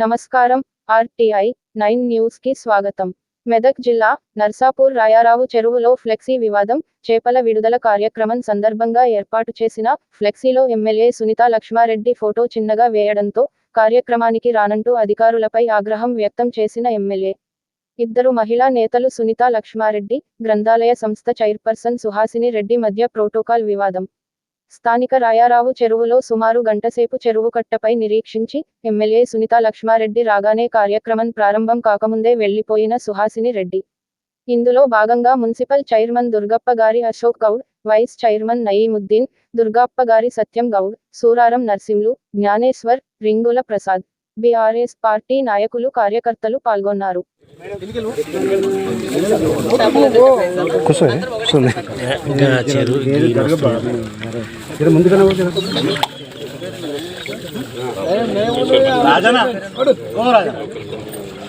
నమస్కారం RTI nine న్యూస్కి స్వాగతం. మెదక్ జిల్లా నర్సాపూర్ రాయారావు చెరువులో ఫ్లెక్సీ వివాదం చేపల విడుదల కార్యక్రమం సందర్భంగా ఏర్పాటు చేసిన ఫ్లెక్సీలో ఎమ్మెల్యే సునీత లక్ష్మారెడ్డి ఫోటో చిన్నగా వేయడంతో కార్యక్రమానికి రానంటూ అధికారులపై ఆగ్రహం వ్యక్తం చేసిన ఎమ్మెల్యే. ఇద్దరు మహిళా నేతలు సునీత లక్ష్మారెడ్డి గ్రంథాలయ సంస్థ చైర్పర్సన్ సుహాసిని రెడ్డి మధ్య ప్రోటోకాల్ వివాదం. స్థానిక రాయారావు చెరువులో సుమారు గంటసేపు చెరువు కట్టపై నిరీక్షించి ఎమ్మెల్యే సునీత లక్ష్మారెడ్డి రాగానే కార్యక్రమం ప్రారంభం కాకముందే వెళ్ళిపోయిన సుహాసిని రెడ్డి. ఇందులో భాగంగా మున్సిపల్ చైర్మన్ దుర్గప్ప గారి అశోక్ గౌడ్ వైస్ చైర్మన్ నయీముద్దీన్ దుర్గప్ప గారి సత్యం గౌడ్ సూరారం నర్సింలు జ్ఞానేశ్వర్ రింగుల ప్రసాద్. బీఆర్ఎస్ పార్టీ నాయకులు కార్యకర్తలు పాల్గొన్నారు. రాజనా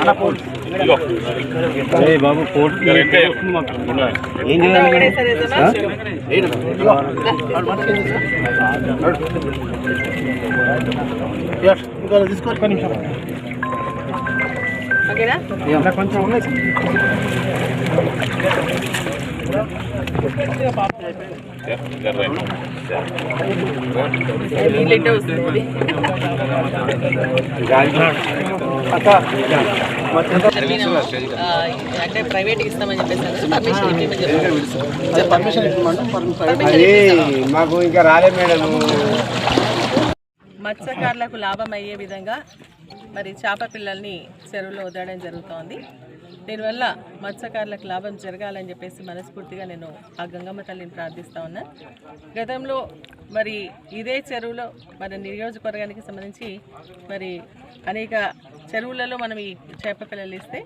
భవాని మాతా కీ బాబు కోర్టు ఏం ఒకటేసారి వేద్దామా? తీసుకో నిమిషం ఓకేనా కొంచెం ఉన్నాయి నీళ్ళు ఎట్టే వస్తుంది ఆ, అంటే ప్రైవేట్ ఇస్తామని చెప్పేసి పర్మిషన్ ఇవ్వమని చెప్పారు. పర్మిషన్ ఇవ్వమంటే అది మాకు ఇంకా రాలే మేడం మత్స్యకారులకు లాభం అయ్యే విధంగా మరి చేప పిల్లల్ని చెరువులో వదలడం జరుగుతోంది. దీనివల్ల మత్స్యకారులకు లాభం జరగాలని చెప్పేసి మనస్ఫూర్తిగా నేను ఆ గంగమ్మ తల్లిని ప్రార్థిస్తా ఉన్నా. గతంలో మరి ఇదే చెరువులో మన నియోజకవర్గానికి సంబంధించి మరి అనేక చెరువులలో మనం ఈ చేప పిల్లలు ఇస్తే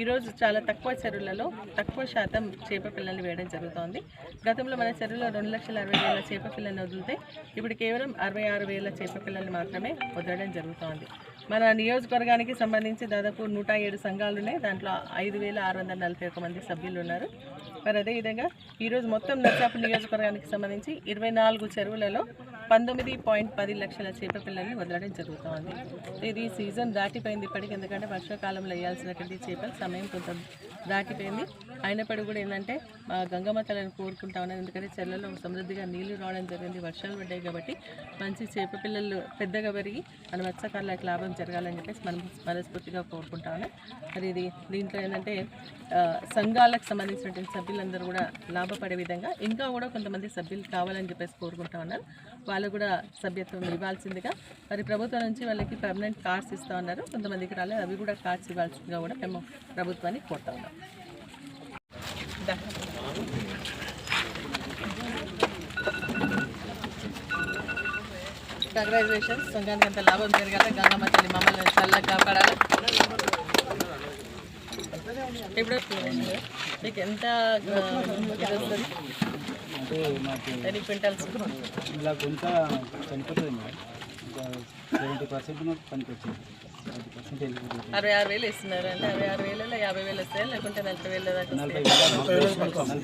ఈరోజు చాలా తక్కువ చెరువులలో తక్కువ శాతం చేప పిల్లల్ని వేయడం జరుగుతోంది. గతంలో మన చెరువులో రెండు లక్షల అరవై వేల చేప పిల్లల్ని వదిలితే ఇప్పుడు కేవలం అరవై ఆరు వేల చేప పిల్లల్ని మాత్రమే వదలడం జరుగుతోంది. మన నియోజకవర్గానికి సంబంధించి దాదాపు నూట ఏడు సంఘాలు ఉన్నాయి. దాంట్లో ఐదు వేల ఆరు వందల నలభై ఒక మంది సభ్యులు ఉన్నారు. మరి అదేవిధంగా ఈరోజు మొత్తం నర్సాపు నియోజకవర్గానికి సంబంధించి ఇరవై నాలుగు చెరువులలో పంతొమ్మిది పాయింట్ పది లక్షల చేప పిల్లల్ని వదలడం జరుగుతోంది. ఇది సీజన్ దాటిపోయింది ఇప్పటికి. ఎందుకంటే వర్షాకాలంలో వేయాల్సినటువంటి చేపలు సమయం కొంత దాటిపోయింది. అయినప్పటికీ కూడా ఏంటంటే మా గంగమ్మ తల్లిని కోరుకుంటా ఉన్నాను ఎందుకంటే చెర్లలో సమృద్ధిగా నీళ్ళు రావడం జరిగింది వర్షాలు పడ్డాయి కాబట్టి మంచి చేప పిల్లలు పెద్దగా పెరిగి మన మత్స్యకారులకు లాభం జరగాలని చెప్పేసి మనం మనస్ఫూర్తిగా కోరుకుంటా ఉన్నాం మరి ఇది దీంట్లో ఏంటంటే సంఘాలకు సంబంధించినటువంటి సభ్యులందరూ కూడా లాభపడే విధంగా ఇంకా కూడా కొంతమంది సభ్యులు కావాలని చెప్పేసి కోరుకుంటా ఉన్నారు. వాళ్ళు కూడా సభ్యత్వం ఇవ్వాల్సిందిగా మరి ప్రభుత్వం నుంచి వాళ్ళకి పర్మనెంట్ కార్డ్స్ ఇస్తూ ఉన్నారు. కొంతమందికి రాలేదు అవి కూడా కార్డ్స్ ఇవ్వాల్సిందిగా కూడా మేము ప్రభుత్వాన్ని కోరుతా ఉన్నాం. కంగ్రాచులేషన్స్ సంఘానికి ఎంత లాభం జరగాలి గంగమ్మ తల్లి మమ్మల్ని చల్లగా కాపాడాలి ఇప్పుడు మీకు ఎంత ఎన్ని క్వింటల్స్ ఇలా కొంత చనిపోతుంది మేడం సెవెంటీ పర్సెంట్ మాకు పనికి వచ్చింది అరవై ఆరు వేలు ఇస్తున్నారు అంటే అరవై ఆరు వేలలో యాభై వేలు వస్తాయా? లేకుంటే నలభై వేల దాకా నలభై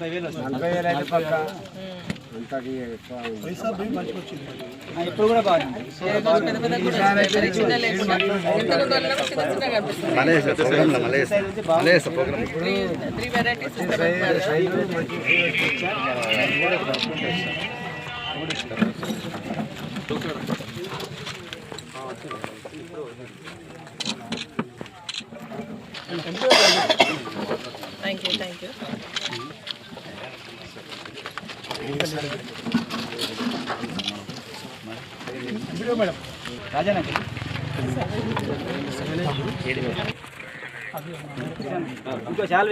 వేలు నలభై అయితే పక్క. ఇప్పుడు కూడా బాగుంది పెద్ద పెద్ద కూడా వస్తాయి. మరి చిన్న లేకుండా ఎంత ఉండాలన్నా చిన్న చిన్నగా కనిపిస్తుంది త్రీ త్రీ వెరైటీస్ ఇస్తామంటున్నారు థ్యాంక్ యూ థ్యాంక్ యూ రాజానకి ఇంకో చాలా